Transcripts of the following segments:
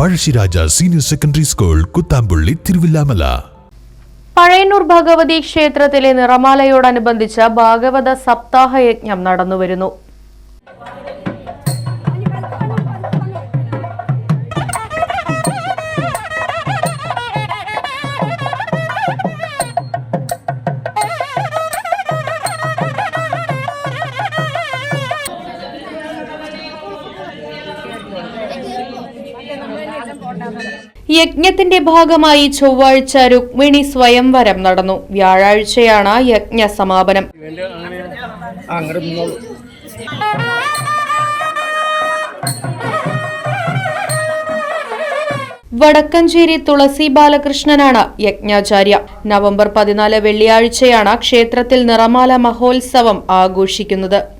Pazhassiraja senior secondary school Kuthampully Thiruvilwamala. Pazhayannur Bhagavathi ക്ഷേത്രത്തിലെ നിറമാലയോടനുബന്ധിച്ച് ഭാഗവത സപ്താഹ യജ്ഞം നടന്നുവരുന്നു. യജ്ഞത്തിന്റെ ഭാഗമായി ചൊവ്വാഴ്ച രുക്മിണി സ്വയംവരം നടന്നു. വ്യാഴാഴ്ചയാണ് യജ്ഞ സമാപനം. വടക്കഞ്ചേരി തുളസി ബാലകൃഷ്ണനാണ് യജ്ഞാചാര്യ. നവംബർ പതിനാല് വെള്ളിയാഴ്ചയാണ് ക്ഷേത്രത്തിൽ നിറമാല മഹോത്സവം ആഘോഷിക്കുന്നത്.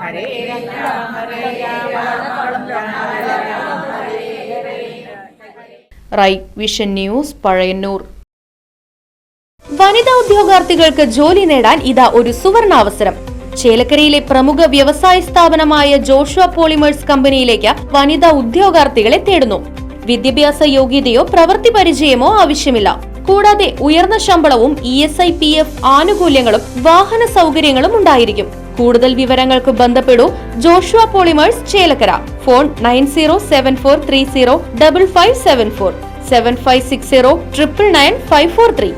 Hare vision news Pazhayannur. വനിതാ ഉദ്യോഗാർത്ഥികൾക്ക് ജോലി നേടാൻ ഇതാ ഒരു സുവർണാവസരം ചേലക്കരയിലെ പ്രമുഖ വ്യവസായ സ്ഥാപനമായ ജോഷുവ പോളിമേഴ്സ് കമ്പനിയിലേക്ക് വനിതാ ഉദ്യോഗാർത്ഥികളെ തേടുന്നു. വിദ്യാഭ്യാസ യോഗ്യതയോ പ്രവൃത്തി പരിചയമോ ആവശ്യമില്ല. കൂടാതെ ഉയർന്ന ശമ്പളവും E S I P F ആനുകൂല്യങ്ങളും വാഹന സൗകര്യങ്ങളും ഉണ്ടായിരിക്കും. കൂടുതൽ വിവരങ്ങൾക്ക് ബന്ധപ്പെടൂ Joshua polymers Chelakkara. Phone nine zero seven four three zero double five seven four. Seven five six zero triple nine five four three.